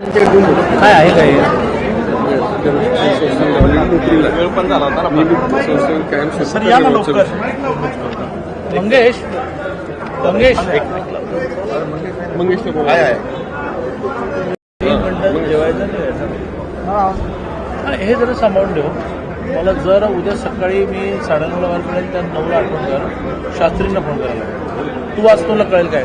काय आहे काय? सर या ना लवकर. मंगेश? मंगेश? मंगेश काय आहे. हा, हे जरा सांभाळून ठेव. मला जर उद्या सकाळी मी साडेनऊला पडेल त्या नऊला आठवण कर शास्त्रींना फोन करायला. तू वाचतोला कळेल काय?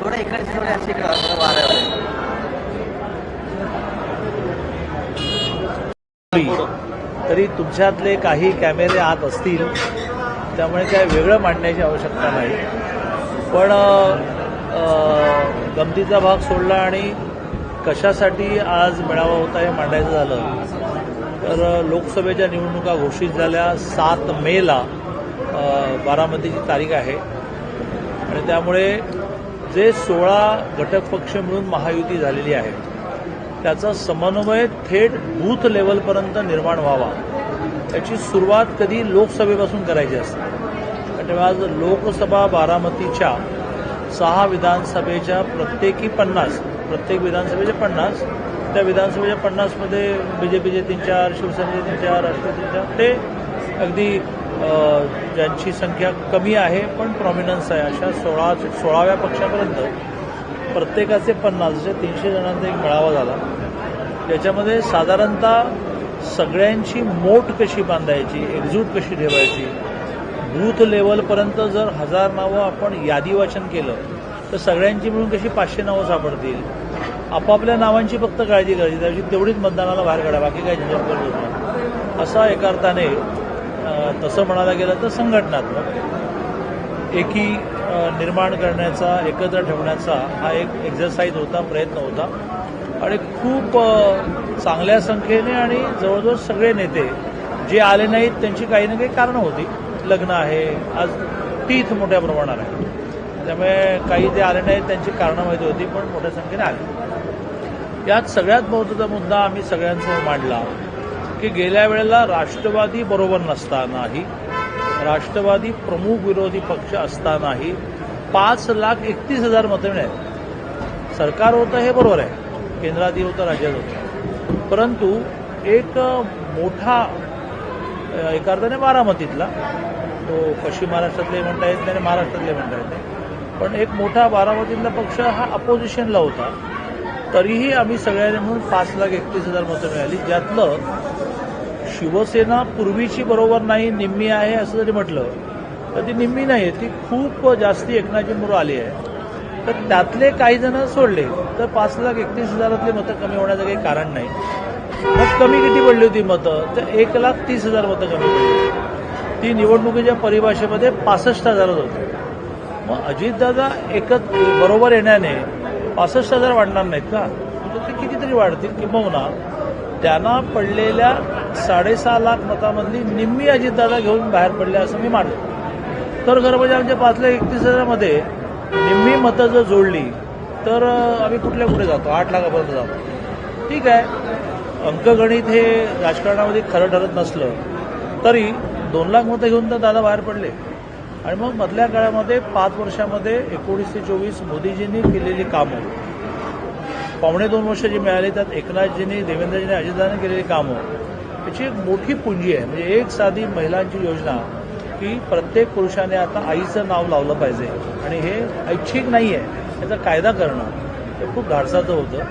थोडं इकडे थोडं असे वारं तरी तुमच्यातले काही कॅमेरे आत असतील त्यामुळे काय वेगळं मांडण्याची आवश्यकता नाही. पण गमतीचा भाग सोडला आणि कशासाठी आज मेळावा होता हे मांडायचं झालं तर लोकसभेच्या निवडणुका घोषित झाल्या सात मेला बारामतीची तारीख आहे. आणि त्यामुळे जे सोळा घटक पक्ष मिळून महायुती झालेली आहे त्याचा समन्वय थेट बूथ लेवलपर्यंत निर्माण व्हावा. याची सुरुवात कधी लोकसभेपासून करायची असते. आज लोकसभा बारामतीच्या सहा विधानसभेच्या प्रत्येकी पन्नास प्रत्येक विधानसभेचे पन्नास त्या विधानसभेच्या पन्नासमध्ये बी जे पीचे तीन चार शिवसेनेचे तीन चार राष्ट्रवादी तीन चार ते अगदी ज्यांची संख्या कमी आहे पण प्रॉमिनन्स आहे अशा सोळा सोळाव्या पक्षापर्यंत प्रत्येकाचे पन्नास असे तीनशे जणांचा एक मेळावा झाला. याच्यामध्ये साधारणतः सगळ्यांची मोठ कशी बांधायची एकजूट कशी ठेवायची बूथ लेवलपर्यंत जर हजार नावं आपण यादी वाचन केलं तर सगळ्यांची मिळून कशी पाचशे नावं सापडतील? आपापल्या नावांची फक्त काळजी करायची त्याची तेवढीच मतदानाला बाहेर काढा बाकी काही झंझट असा एका अर्थाने तसं म्हणायला गेलं तर संघटनात्मक एकी निर्माण करण्याचा एकत्र ठेवण्याचा हा एक एक्झरसाईज होता प्रयत्न होता. आणि खूप चांगल्या संख्येने आणि जवळजवळ सगळे नेते जे आले नाहीत त्यांची काही ना काही कारणं होती. लग्न आहे आज तीथ मोठ्या प्रमाणात आहे. त्यामुळे काही जे आले नाहीत त्यांची कारणं माहिती होती पण मोठ्या संख्येने आले. यात सगळ्यात महत्त्वाचा मुद्दा आम्ही सगळ्यांसमोर मांडला की गेल्या वेळेला राष्ट्रवादी बरोबर नसतानाही राष्ट्रवादी प्रमुख विरोधी पक्ष असतानाही पाच लाख एकतीस हजार मतं मिळाली. सरकार होतं हे बरोबर आहे. केंद्राधी होतं राज्यात होतं. परंतु एक मोठा एका अर्थाने बारामतीतला तो पश्चिम महाराष्ट्रातले म्हणता येत नाही आणि महाराष्ट्रातले म्हणता येत नाही. पण एक मोठा बारामतीतला पक्ष हा अपोजिशनला होता. तरीही आम्ही सगळ्यांनी म्हणून पाच लाख एकतीस हजार मतं मिळाली. ज्यातलं शिवसेना पूर्वीची बरोबर नाही निम्मी आहे असं जरी म्हटलं तर ती निम्मी नाही आहे. ती खूप जास्ती एकनाथजी मोर आली आहे. तर त्यातले काही जण सोडले तर पाच लाख एकतीस हजारातले मतं कमी होण्याचं काही कारण नाही. मग कमी किती पडली होती मतं? तर एक लाख तीस हजार मतं कमी पडली ती निवडणुकीच्या परिभाषेमध्ये पासष्ट हजारच होती. मग अजितदादा एकच बरोबर येण्याने पासष्ट हजार वाढणार नाहीत का? तर ते कितीतरी वाढतील किंबहुना त्यांना पडलेल्या साडेसहा लाख मतामधली निम्मी अजितदादा घेऊन बाहेर पडले असं मी मानतो. तर खरं म्हणजे आमच्या पाच लाख एकतीस हजारामध्ये निम्मी मतं जर जोडली तर आम्ही कुठल्या कुठे जातो? आठ लाखापर्यंत जातो. ठीक आहे. अंकगणित हे राजकारणामध्ये खरं ठरत नसलं तरी दोन लाख मतं घेऊन तर दादा बाहेर पडले. आणि मग मधल्या काळामध्ये पाच वर्षामध्ये एकोणीस ते चोवीस मोदीजींनी केलेली कामं. पावणे दोन वर्ष जी मिळाली त्यात एकनाथजींनी देवेंद्रजींनी अजितदादांनी केलेली कामं. याची एक मोठी पुंजी आहे. म्हणजे एक साधी महिलांची योजना की प्रत्येक पुरुषाने आता आईचं नाव लावलं पाहिजे. आणि हे ऐच्छिक नाही आहे याचा कायदा करणं हे खूप धाडसाचं होतं.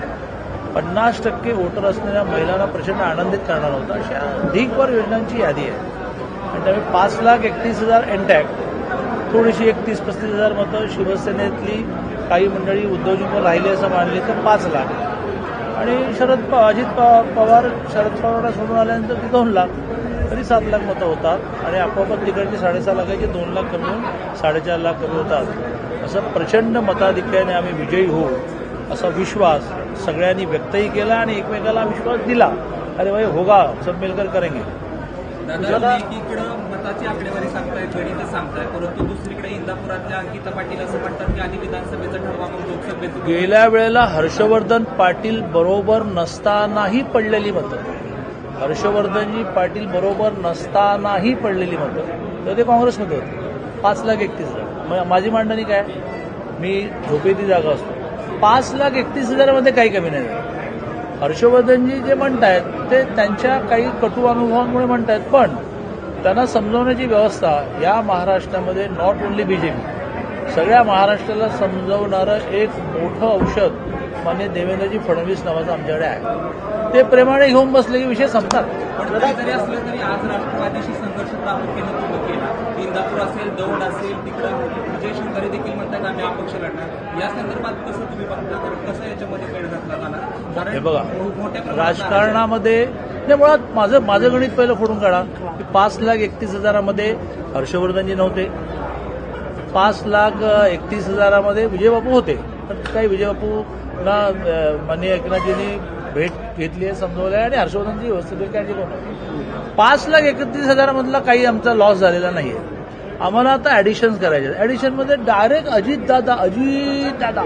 पन्नास टक्के वोटर असलेल्या महिलांना प्रचंड आनंदित करणार होतं. अशा ढीकभर योजनांची यादी आहे. आणि त्यामुळे पाच लाख एकतीस हजार एनटॅक थोडीशी एकतीस पस्तीस हजार मतं शिवसेनेतली काही मंडळी उद्योजक राहिली असं मानले तर पाच लाख. आणि शरद पवार अजित पवार शरद पवारला सोडून आल्यानंतर ती दोन लाख. तरी सात लाख मतं होतात. आणि आपोआप तिकडची साडेसहा लाखाची दोन लाख कमी होऊन साडेचार लाख कमी होतात. असं प्रचंड मताधिक्याने आम्ही विजयी होऊ असा विश्वास सगळ्यांनी व्यक्तही केला आणि एकमेकाला विश्वास दिला. अरे भाई होगा सब मिलकर करेंगे एकीकडं मताची आकडेवारी सांगताय गणित सांगताय परंतु दुसरीकडे इंदापुरातल्या अंकिता पाटील असं म्हणतात की आधी विधानसभेचं ठरवा मग लोकसभेचं. गेल्या वेळेला हर्षवर्धन पाटील बरोबर नसतानाही पडलेली मतं. हर्षवर्धनजी पाटील बरोबर नसतानाही पडलेली मतं तर ते काँग्रेसमध्ये होते. पाच लाख एकतीस हजार. मग माझी मांडणी काय? मी झोपेती जागा असतो. पाच लाख एकतीस हजारामध्ये काही कमी नाही झालं. हर्षवर्धनजी जे म्हणतायत ते त्यांच्या काही कटू अनुभवांमुळे म्हणतायत पण त्यांना समजवण्याची व्यवस्था या महाराष्ट्रामध्ये नॉट ओन्ली बीजेपी सगळ्या महाराष्ट्राला समजवणारं एक मोठं औषध मान्य देवेंद्रजी फडणवीस नावाचं आमच्याकडे आहे. ते प्रेमाने घेऊन बसले की विषय संपतात. पण काही जरी असलं तरी आज राष्ट्रवादीशी संघर्ष प्रामुख्याने तुम्ही केला. इंदापूर असेल दौंड असेल तिकडं विजय शंकरे देखील म्हणतात आम्ही अपक्ष लढणार. या संदर्भात कसं तुम्ही बघता? कारण कसं याच्यामध्ये घातला हे बघा राजकारणामध्ये नाही मुळात माझं माझं गणित पहिलं फोडून काढा. की पाच लाख एकतीस हजारामध्ये हर्षवर्धनजी नव्हते. पाच लाख एकतीस हजारामध्ये विजयबापू होते. पण काही विजयबापूंना अं, माननीय एकनाथजींनी भेट घेतली आहे समजवलं आहे आणि हर्षवर्धनजी व्यवस्थित काय पाच लाख एकतीस हजारामधला काही आमचा लॉस झालेला नाही आहे आम्हाला आता ॲडिशन्स करायचे ॲडिशनमध्ये डायरेक्ट अजितदादा अजितदादा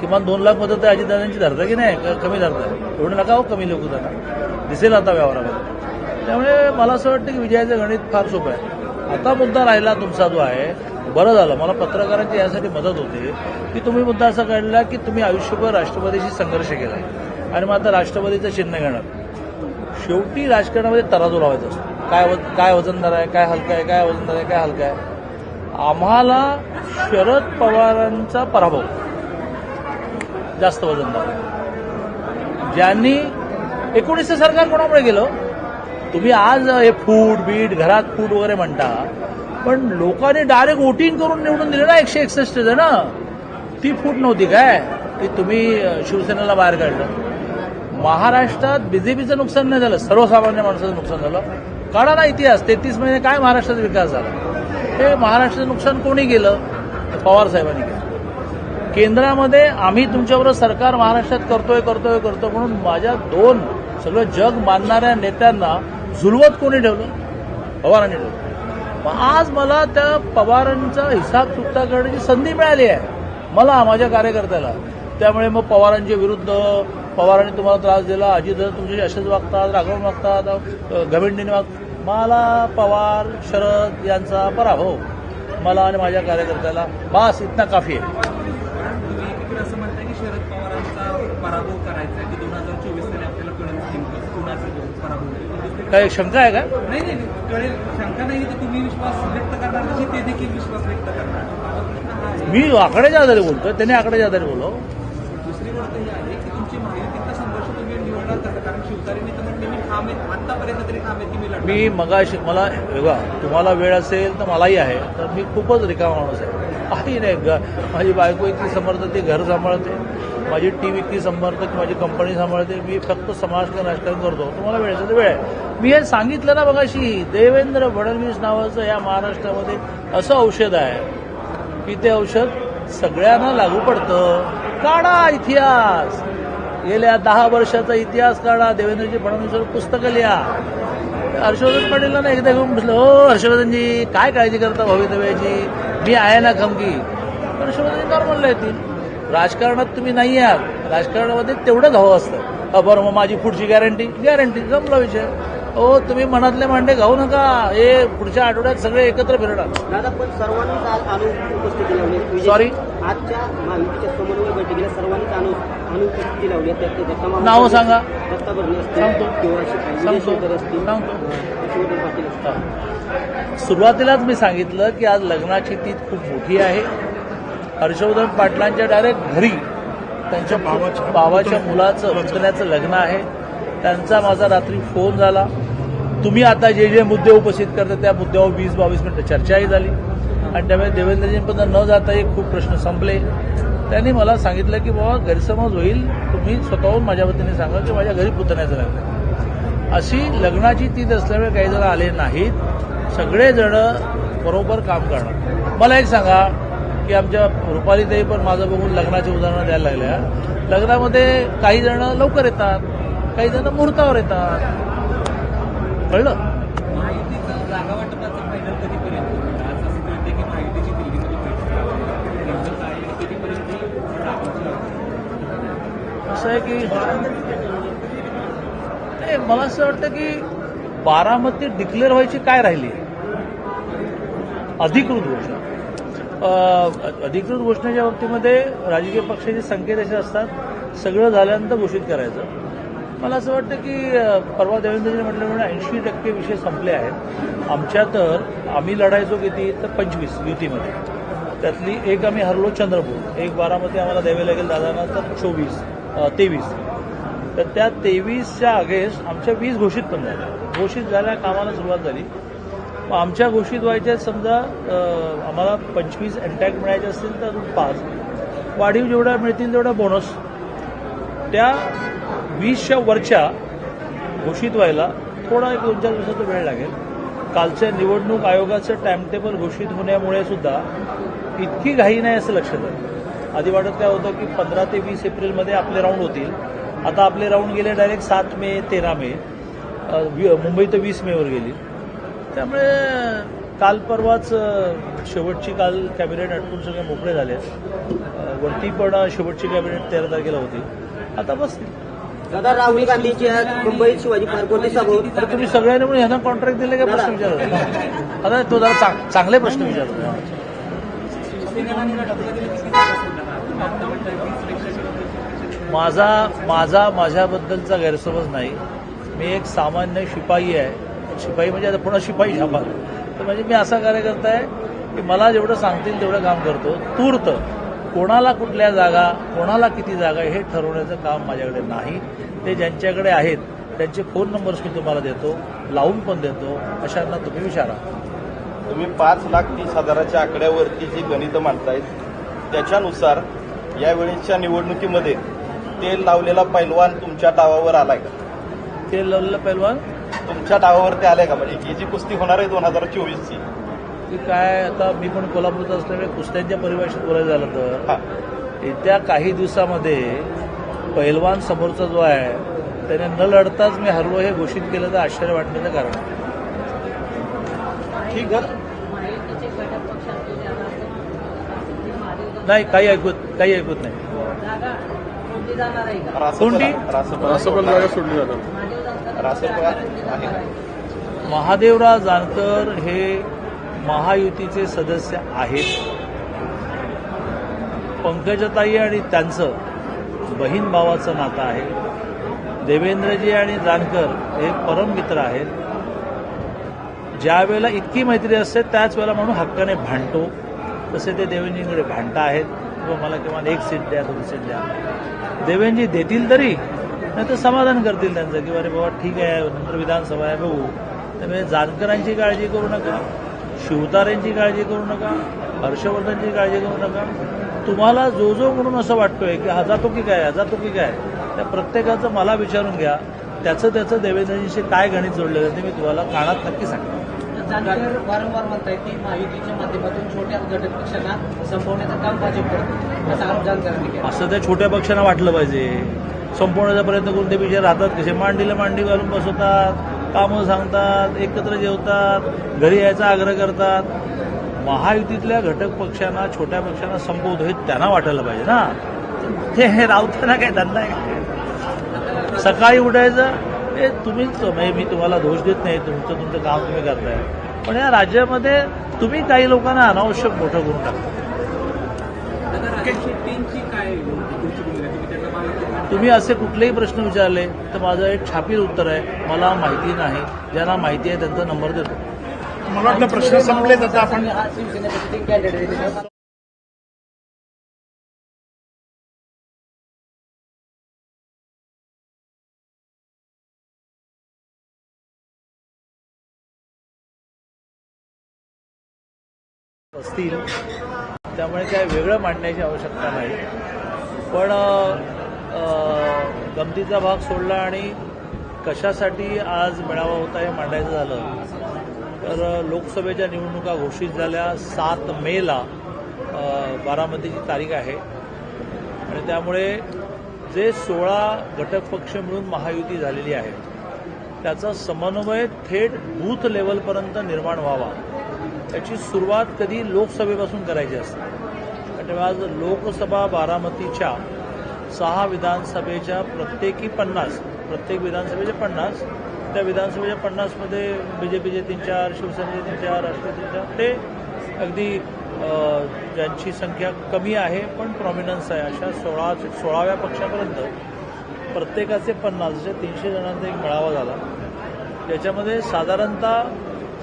किमान दोन लाख मदत आहे अजितदादांची धरता की नाही? का कमी धरताय एवढं नका हो कमी लोक जाता दिसेल आता व्यवहारामध्ये. त्यामुळे मला असं वाटतं की विजयाचं गणित फार सोपं आहे. आता मुद्दा राहिला तुमचा जो आहे बरं झालं. मला पत्रकारांची यासाठी मदत होते. की तुम्ही मुद्दा असा काढला की तुम्ही आयुष्यभर राष्ट्रवादीशी संघर्ष केला आणि मग आता राष्ट्रवादीचं चिन्ह घेणार. शेवटी राजकारणामध्ये तराजू लावायचा असतो. काय वज- काय वजनदार आहे काय हलका आहे काय वजनदार आहे काय हलका आहे. आम्हाला शरद पवारांचा पराभव. जास्त वजनदार. ज्यांनी एकोणीसचं सरकार कोणामुळे गेलं तुम्ही आज हे फूट बीट घरात फूट वगैरे म्हणता. पण लोकांनी डायरेक्ट वोटिंग करून निवडून दिलं ना एकशे एकसष्ट जण. ती फूट नव्हती काय? की तुम्ही शिवसेनेला बाहेर काढलं. महाराष्ट्रात बीजेपीचं नुकसान नाही झालं. सर्वसामान्य माणसाचं नुकसान झालं. काढा ना इतिहास. तेहतीस महिने काय महाराष्ट्राचा विकास झाला? हे महाराष्ट्राचं नुकसान कोणी केलं? तर पवार साहेबांनी केलं. केंद्रामध्ये आम्ही तुमच्याबरोबर सरकार महाराष्ट्रात करतोय करतोय करतो म्हणून माझ्या दोन सगळं जग मानणाऱ्या नेत्यांना झुलवत कोणी ठेवलं? पवारांनी ठेवलं. आज मला त्या पवारांचा हिसाब सुट्टा करण्याची संधी मिळाली आहे. मला माझ्या कार्यकर्त्याला. त्यामुळे मग पवारांच्या विरुद्ध पवारांनी तुम्हाला त्रास दिला अजित तुमच्याशी असेच वागतात रागवून वागतात अ, घमेंडीने वाग मला पवार शरद यांचा पराभव. मला आणि माझ्या कार्यकर्त्याला बास इतना काफी आहे तुम्ही एकीकडे असं म्हणताय की शरद पवारांचा पराभव करायचा आहे की दोन हजार चोवीस साली आपल्याला कळेल नेमकं कुणाचा पराभव होईल. पण दुसरीकडे- काय शंका आहे का? नाही नाही कळेल. शंका नाही तर तुम्ही विश्वास व्यक्त करणार तशी ते देखील विश्वास व्यक्त करणार. माझा प्रश्न हा आहे मी आकड्याच्या आधारे बोलतोय त्याने आकड्याच्या आधारे बोलो दुसरी गोष्ट ही आहे की तुमची महायुतीतला संघर्ष तुम्ही निवडणार कसं कारण शिवतारेंनी तर म्हटले मी ठाम आहेत आतापर्यंत तरी ठाम की मी लढणार मी मगाशी मला बघा तुम्हाला वेळ असेल तर मलाही आहे तर मी खूपच रिकामा माणूस आहे. आहे नाही. ग माझी बायको इतकी समर्थ ती घर सांभाळते. माझी टीम इतकी समर्थ की माझी कंपनी सांभाळते. मी फक्त समाजकारण राजकारण करतो. तुम्हाला वेळ तर वेळ आहे. मी हे सांगितलं ना बघाशी देवेंद्र फडणवीस नावाचं या महाराष्ट्रामध्ये असं औषध आहे की ते औषध सगळ्यांना लागू पडतं. काढा इतिहास. गेल्या दहा वर्षाचा इतिहास काढा. देवेंद्रजी फडणवीसवर पुस्तकं लिहा. हर्षवर्धन पाटीलला ना एकदा घेऊन बसलं. हो हर्षवर्धनजी काय काळजी करता भवितव्याची मी आहे ना खमकी हर्षवर्धनजी नॉर्मलला येतील राजकारणात तुम्ही नाही आहात. राजकारणामध्ये तेवढंच हवं असतं. बरं मग माझी पुढची गॅरंटी गॅरंटी जमला विषय. हो तुम्ही मनातले मांडे घाऊ नका. हे पुढच्या आठवड्यात सगळे एकत्र फिरणार. दादा आजच्या महायुतीच्या समन्वय बैठकीला सर्वांनीच आणून उपस्थिती लावली आहे. त्यात नावं सांगा. दत्ता भरणे असतील पाटील असतील. सुरुवातीलाच मी सांगितलं की आज लग्नाची तीत खूप मोठी आहे. हर्षवर्धन पाटलांच्या डायरेक्ट घरी त्यांच्या भावाच्या भावाच्या मुलाचं पुतण्याचं लग्न आहे. त्यांचा माझा रात्री फोन झाला. तुम्ही आता जे जे मुद्दे उपस्थित करता त्या मुद्द्यावर वीस बावीस मिनिटं चर्चाही झाली. आणि त्यामुळे देवेंद्रजींपर्यंत न जाता एक खूप प्रश्न संपले. त्यांनी मला सांगितलं की बाबा गैरसमज होईल. तुम्ही स्वतःहून माझ्या वतीने सांगा की माझ्या घरी पुतण्याचं लागलं अशी लग्नाची तीत असल्यामुळे काही जण आले नाहीत. सगळेजण बरोबर काम करणार. मला एक सांगा की आमच्या रुपालीताई पण माझं बघून लग्नाची उदाहरणं द्यायला लागल्या. लग्नामध्ये काही जण लवकर येतात काही जण मुहूर्तावर येतात. कळलं? असं आहे की नाही मला असं वाटतं की बारामती डिक्लेअर व्हायची काय राहिली? अधिकृत घोषणा. अधिकृत घोषणेच्या बाबतीमध्ये राजकीय पक्षाचे संकेत असे असतात सगळं झाल्यानंतर घोषित करायचं. मला असं वाटतं की परवा देवेंद्रजी म्हटल्यामुळे ऐंशी टक्के विषय संपले आहेत. आमच्या तर आम्ही लढायचो किती? तर पंचवीस युतीमध्ये. त्यातली एक आम्ही हरलो चंद्रपूर. एक बारामती आम्हाला द्यावी लागेल दादांना तर चोवीस. तेवीस. तर त्या तेवीसच्या अगेन्स्ट आमच्या वीस घोषित पण झाल्या. घोषित झाल्या कामाला सुरुवात झाली. मग आमच्या घोषित व्हायच्या समजा आम्हाला पंचवीस अटॅक मिळायचे असतील तर अजून पाच. वाढीव जेवढ्या मिळतील तेवढा बोनस त्या वीसच्या वरच्या घोषित व्हायला थोडा एक दोन चार दिवसाचा वेळ लागेल. कालच्या निवडणूक आयोगाचं टाइमटेबल घोषित होण्यामुळे सुद्धा इतकी घाई नाही असं लक्षात आलं. आधी वाटत काय होतं की पंधरा ते वीस एप्रिलमध्ये आपले राऊंड होतील. आता आपले राऊंड गेले डायरेक्ट सात मे तेरा मे. मुंबई तर वीस मेवर गेली. त्यामुळे काल परवाच शेवटची काल कॅबिनेट आटपून सगळे मोकळे झाले. वरती पण शेवटची कॅबिनेट तेरा तारखेला होती. आता बसतील दादा राहुल गांधींची मुंबईत शिवाजी पार्कवरती सभा तुम्ही सगळ्यांनी म्हणून ह्यांना कॉन्ट्रॅक्ट दिले का? प्रश्न विचारत आता तो जरा चांग- चांगले प्रश्न विचारतो माझा माझा माझ्याबद्दलचा गैरसमज नाही. मी एक सामान्य शिपाई आहे. शिपाई म्हणजे आता पुन्हा शिपाई छापा. तर म्हणजे मी असा कार्यकर्ता आहे की मला जेवढं सांगतील तेवढं काम करतो. तूर्त कोणाला कुठल्या जागा कोणाला किती जागा हे ठरवण्याचं काम माझ्याकडे नाही. ते ज्यांच्याकडे आहेत त्यांचे फोन नंबर्स मी तुम्हाला देतो लावून पण देतो. अशांना तुम्ही विचारा. तुम्ही पाच लाख तीस हजाराच्या आकड्यावरती जी गणितं मांडतायत त्याच्यानुसार यावेळेच्या निवडणुकीमध्ये तेल लावलेला पैलवान तुमच्या डावावर आलाय का? ते लवलं पैलवान? तुमच्या डावावरती आलाय का? म्हणजे ही जी कुस्ती होणार आहे दोन हजार चोवीसची. की काय आता मी पण कोल्हापूरचा असल्यामुळे कुस्त्यांच्या परिभाषेत बोलायचं झालं तर. हा. येत्या काही दिवसामध्ये पैलवान समोरचा जो आहे त्याने न लढताच मी हरलो हे घोषित केलं तर आश्चर्य वाटण्याचं कारण. ठीक आहे महायुतीचे घटक पक्ष असलेले आता महादेव नाही काही ऐकत काही ऐकत नाही. कोणती? रासपला जागा सोडली जातात महादेवराव जानकर. हे महायुतीचे सदस्य आहेत. पंकजताई आणि त्यांचं बहीण भावाचं नातं आहे. देवेंद्रजी आणि जानकर हे परम मित्र आहेत. ज्या वेळेला इतकी मैत्री असते त्याच वेळेला म्हणून हक्काने भांडतो. तसे ते देवेंजींकडे भांडता आहेत. किंवा मला किमान एक सीट द्या दोन सीट द्या. देवेंजी देतील तरी नाही तर समाधान करतील त्यांचं की अरे बाबा ठीक आहे नंतर विधानसभा आहे बघू. त्यामुळे जानकरांची काळजी करू नका शिवतारेंची काळजी करू नका हर्षवर्धनची काळजी करू नका. तुम्हाला जो जो म्हणून असं वाटतोय की हा जातो की काय हा की काय त्या प्रत्येकाचं मला विचारून घ्या. त्याचं त्याचं देवेंद्रजींशी काय गणित जोडलेलं आहे ते मी तुम्हाला कानात नक्की सांगतो. जानकर वारंवार म्हणताय की महायुतीच्या माध्यमातून छोट्या घटक पक्षांना संपवण्याचं काम भाजप करतो असा आरोप जानकरांनी केला असं त्या छोट्या पक्षांना वाटलं पाहिजे. संपवण्याचा प्रयत्न करून ते विजय राहतात. कसे मांडीला मांडी घालून बसवतात कामं सांगतात एकत्र जेवतात घरी यायचा आग्रह करतात. महायुतीतल्या घटक पक्षांना छोट्या पक्षांना संपवतो हे त्यांना वाटायला पाहिजे ना. ते हे रावताना काय धंदा आहे? सकाळी उठायचं हे तुम्हीच म्हणजे मी तुम्हाला दोष देत नाही तुमचं तुमचं काम तुम्ही करताय. पण या राज्यामध्ये तुम्ही काही लोकांना अनावश्यक मोठं करून टाकता. तुम्ही त्यांना माहिती तुम्ही असे कुठलेही प्रश्न विचारले तर माझं एक छापील उत्तर आहे मला माहिती नाही. ज्यांना माहिती आहे त्यांचा नंबर देतो. मला वाटलं प्रश्न संपले आता आपण असतील. त्यामुळे काय वेगळं मांडण्याची आवश्यकता नाही. पण गमतीचा भाग सोडला आणि कशासाठी आज मेळावा होता हे मांडायचं झालं तर लोकसभेच्या निवडणुका घोषित झाल्या सात मेला बारामतीची तारीख आहे. आणि त्यामुळे जे सोळा घटक पक्ष मिळून महायुती झालेली आहे त्याचा समन्वय थेट बूथ लेवलपर्यंत निर्माण व्हावा. त्याची सुरुवात कधी लोकसभेपासून करायची असते. आणि आज लोकसभा बारामतीच्या सहा विधानसभेच्या प्रत्येकी पन्नास प्रत्येक विधानसभेचे पन्नास त्या विधानसभेच्या पन्नासमध्ये बी जे पीचे तीन चार शिवसेनेचे तीन चार राष्ट्रवादी तीन चार ते अगदी ज्यांची संख्या कमी आहे पण प्रॉमिनन्स आहे. अशा सोळा सोळाव्या पक्षापर्यंत प्रत्येकाचे पन्नास असे तीनशे जणांचा एक मेळावा झाला. त्याच्यामध्ये साधारणतः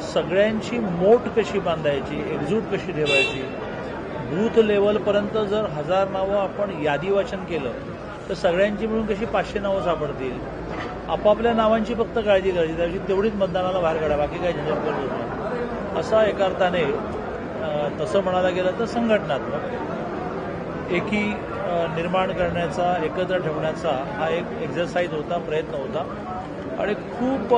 सगळ्यांची मोठ कशी बांधायची एकजूट कशी ठेवायची बूथ लेवलपर्यंत जर हजार नावं आपण यादी वाचन केलं तर सगळ्यांची मिळून कशी पाचशे नावं सापडतील? आपापल्या नावांची फक्त काळजी करायची त्याची तेवढीच मतदानाला बाहेर काढा बाकी काही झंझट करत असा एका अर्थाने तसं म्हणायला गेलं तर संघटनात्मक एकी निर्माण करण्याचा एकत्र ठेवण्याचा हा एक एक्झरसाईज होता प्रयत्न होता. आणि खूप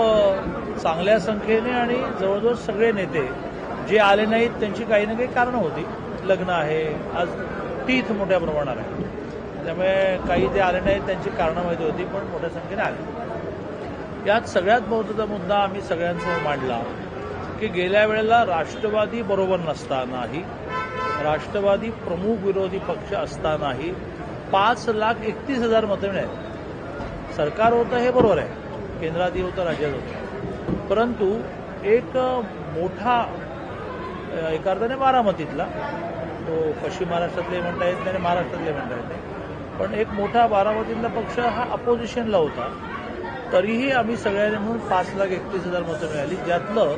चांगल्या संख्येने आणि जवळजवळ सगळे नेते जे आले नाहीत त्यांची काही ना काही कारणं होती. लग्न आहे आज तीथ मोठ्या प्रमाणात आहे. त्यामुळे काही जे आले नाहीत त्यांची कारणं माहिती होती पण मोठ्या संख्येने आले. यात सगळ्यात महत्त्वाचा मुद्दा आम्ही सगळ्यांसमोर मांडला की गेल्या वेळेला राष्ट्रवादी बरोबर नसतानाही राष्ट्रवादी प्रमुख विरोधी पक्ष असतानाही पाच लाख एकतीस हजार मतं मिळाली. सरकार होतं हे बरोबर आहे. केंद्राधी होतं राज्यात होतं. परंतु एक मोठा एका अर्थाने बारामतीतला तो पश्चिम महाराष्ट्रातले म्हणता येत नाही आणि महाराष्ट्रातले म्हणता येत नाही. पण एक मोठा बारामतीतला पक्ष हा अपोजिशनला होता. तरीही आम्ही सगळ्यांनी म्हणून पाच लाख एकतीस हजार मतं मिळाली. ज्यातलं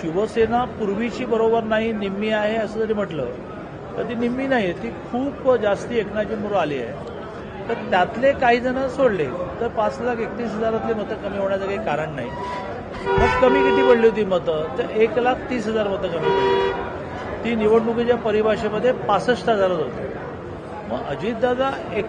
शिवसेना पूर्वीची बरोबर नाही निम्मी आहे असं जरी म्हटलं तर ती निम्मी नाही आहे. ती खूप जास्ती एकनाथजींबरोबर आली आहे. तर त्यातले काही जण सोडले. तर पाच लाख एकतीस हजारातले मतं कमी होण्याचं काही कारण नाही. मग कमी किती पडली होती मतं? तर एक लाख तीस हजार मतं कमी पडली ती निवडणुकीच्या परिभाषेमध्ये पासष्ट हजारच होती. मग अजितदादा एक